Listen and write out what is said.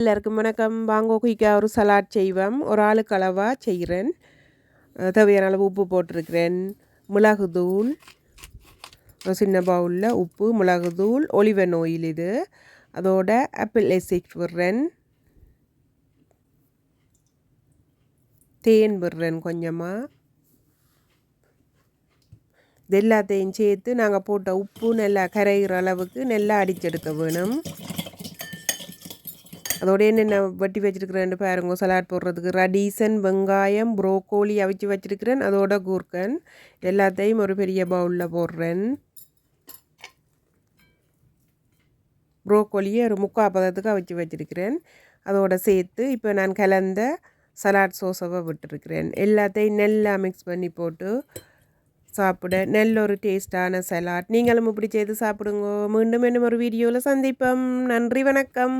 எல்லாருக்கும் வணக்கம். வாங்கோ குயிக்காக ஒரு சலாட் செய்வோம் ஒரு ஆளுக்கு அளவாக செய்கிறேன். தேவையான அளவு உப்பு போட்டிருக்கிறேன். மிளகு தூள் சின்ன பவுலில் உப்பு மிளகுத்தூள் ஒலிவன் ஆயில் இது. அதோட ஆப்பிள் எசிட் விடுறேன். தேன் விடுறேன் கொஞ்சமாக இது எல்லாத்தையும் சேர்த்து நாங்கள் போட்ட உப்பு நல்லா கரைகிற அளவுக்கு நல்லா அடிச்செடுக்க வேணும். அதோட என்னென்ன வெட்டி வச்சிருக்கிறேன்னு பாருங்க சலாட் போடுறதுக்கு ரடீசன் வெங்காயம் ப்ரோக்கோலி அவிச்சு வச்சிருக்கிறேன் அதோட கூர்க்கன் எல்லாத்தையும் ஒரு பெரிய பவுலில் போடுறேன் ப்ரோக்கோலியை ஒரு முக்கால் பதத்துக்கு அவிச்சு வச்சிருக்கிறேன் அதோட சேர்த்து இப்போ நான் கலந்த சலாட் சோஸவை விட்டுருக்கிறேன் எல்லாத்தையும் நல்லா மிக்ஸ் பண்ணி போட்டு சாப்பிட நல்ல ஒரு டேஸ்டான சலாட் நீங்களும் இப்படி செய்து சாப்பிடுங்க மீண்டும் இன்னும் ஒரு வீடியோவில் சந்திப்போம் நன்றி வணக்கம்